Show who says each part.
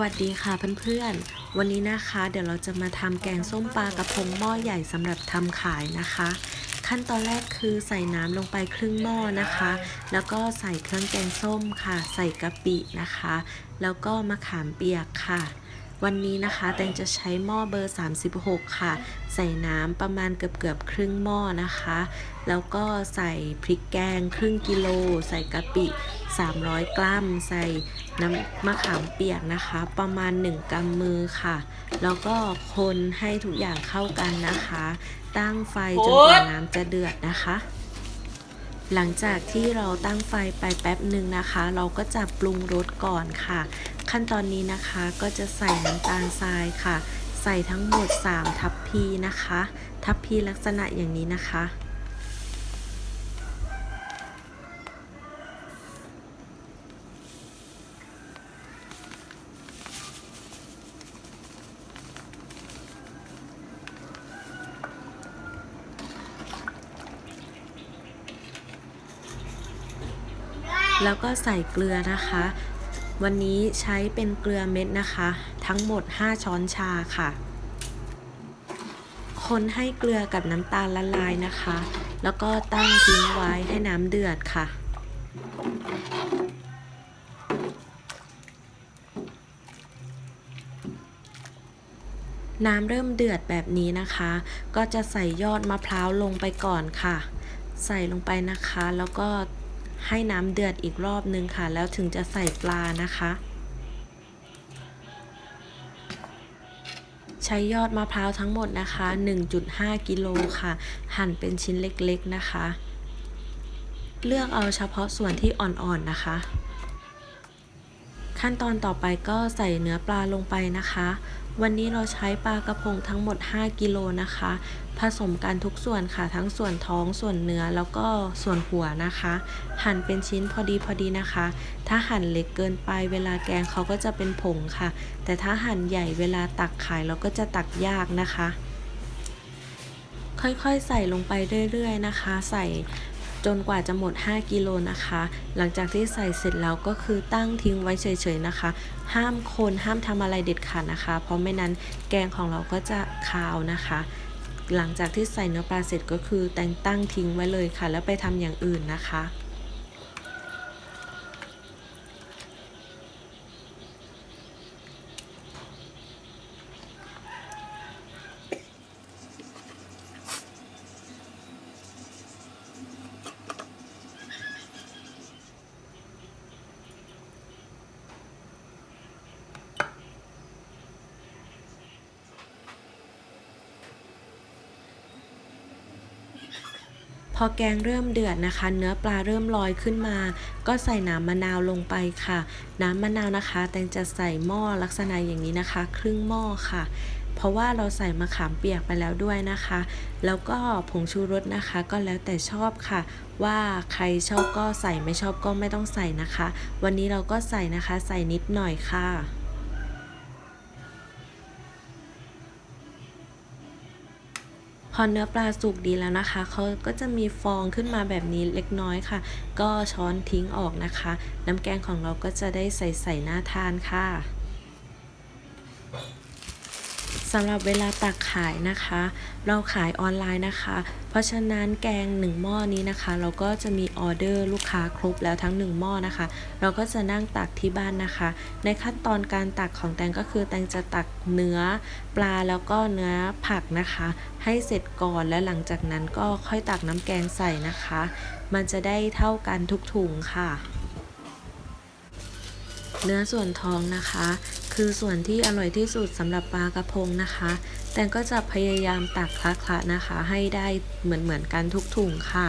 Speaker 1: วัสดีค่ะเพื่อนๆ วันนี้นะคะเดี๋ยวเราจะมาทำแกงส้มปลากระพงหม้อใหญ่สำหรับทำขายนะคะ ขั้นตอนแรกคือใส่น้ำลงไปครึ่งหม้อนะคะ แล้วก็ใส่เครื่องแกงส้มค่ะ ใส่กะปินะคะ แล้วก็มะขามเปียกค่ะ วันนี้นะคะแตงจะใช้หม้อเบอร์ 36 ค่ะ ใส่น้ำประมาณเกือบเกือบครึ่งหม้อนะคะ แล้วก็ใส่พริกแกงครึ่งกิโล ใส่กะปิ 300 กรัม ใส่น้ำมะขามเปียกนะคะ ประมาณ 1กำมือค่ะ แล้วก็คนให้ทุกอย่างเข้ากันนะคะ ตั้งไฟจนกว่าน้ำจะเดือดนะคะ หลังจากที่เราตั้งไฟไปแป๊บหนึ่งนะคะ เราก็จะปรุงรสก่อนค่ะ ขั้นตอนนี้นะคะก็จะใส่น้ำตาลทรายค่ะ ใส่ทั้งหมด 3 ทัพพีนะคะ ทัพพีลักษณะอย่างนี้นะคะ แล้วก็ใส่เกลือนะคะ วันนี้ใช้เป็นเกลือเม็ดนะคะ ทั้งหมด 5 ช้อนชาค่ะ คนให้เกลือกับน้ำตาลละลายนะคะ แล้วก็ตั้งทิ้งไว้ให้น้ำเดือดค่ะน้ำเริ่มเดือดแบบนี้นะคะ ก็จะใส่ยอดมะพร้าวลงไปก่อนค่ะ ใส่ลงไปนะคะ แล้วก็ ให้น้ำเดือดอีกรอบนึงค่ะ แล้วถึงจะใส่ปลานะคะ ใช้ยอดมะพร้าวทั้งหมดนะคะ 1.5 กิโลค่ะ หั่นเป็นชิ้นเล็กๆนะคะ เลือกเอาเฉพาะส่วนที่อ่อนๆนะคะ ขั้นตอนต่อไปก็ใส่เนื้อปลาลงไปนะคะ วันนี้เราใช้ปลากระพงทั้งหมด 5 กิโลนะคะ ผสมกันทุกส่วนค่ะ ทั้งส่วนท้องส่วนเนื้อแล้วก็ส่วนหัวนะคะ หั่นเป็นชิ้นพอดีพอดีนะคะ ถ้าหั่นเล็กเกินไปเวลาแกงเขาก็จะเป็นผงค่ะ แต่ถ้าหั่นใหญ่เวลาตักขายเราก็จะตักยากนะคะ ค่อยๆใส่ลงไปเรื่อยๆนะคะ ใส่ จนกว่าจะหมด 5 กิโลนะคะ หลังจากที่ใส่เสร็จแล้วก็คือตั้งทิ้งไว้เฉยๆนะคะ ห้ามคนห้ามทำอะไรเด็ดขาดนะคะ เพราะไม่นั้นแกงของเราก็จะคาวนะคะ หลังจากที่ใส่เนื้อปลาเสร็จก็คือแต่งตั้งทิ้งไว้เลยค่ะ แล้วไปทำอย่างอื่นนะคะ อแกงเริ่มเดือดนะคะ เนื้อปลาเริ่มลอยขึ้นมา ก็ใส่น้ำมะนาวลงไปค่ะ น้ำมะนาวนะคะ แตงจะใส่หม้อลักษณะอย่างนี้นะคะ ครึ่งหม้อค่ะเพราะว่าเราใส่มะขามเปียกไปแล้วด้วยนะคะ แล้วก็ผงชูรสนะคะ ก็แล้วแต่ชอบค่ะ ว่าใครชอบก็ใส่ไม่ชอบก็ไม่ต้องใส่นะคะ วันนี้เราก็ใส่นะคะ ใส่นิดหน่อยค่ะ พอเนื้อปลาสุกดีแล้วนะคะเขาก็จะมีฟองขึ้นมาแบบนี้เล็กน้อยค่ะ ก็ช้อนทิ้งออกนะคะ น้ำแกงของเราก็จะได้ใส่ใส่หน้าทานค่ะ สำหรับเวลาตักขายนะคะ เราขายออนไลน์นะคะ เพราะฉะนั้นแกงหนึ่งหม้อนี้นะคะ เราก็จะมีออเดอร์ลูกค้าครบแล้วทั้งหนึ่งหม้อนะคะ เราก็จะนั่งตักที่บ้านนะคะ ในขั้นตอนการตักของแตงก็คือแตงจะตักเนื้อปลาแล้วก็เนื้อผักนะคะ ให้เสร็จก่อนและหลังจากนั้นก็ค่อยตักน้ำแกงใส่นะคะ มันจะได้เท่ากันทุกถุงค่ะเนื้อส่วนท้องนะคะ คือส่วนที่อร่อยที่สุดสำหรับปลากระพงนะคะ แต่ก็จะพยายามตักคละๆนะคะ ให้ได้เหมือนเหมือนๆกันทุกถุงค่ะ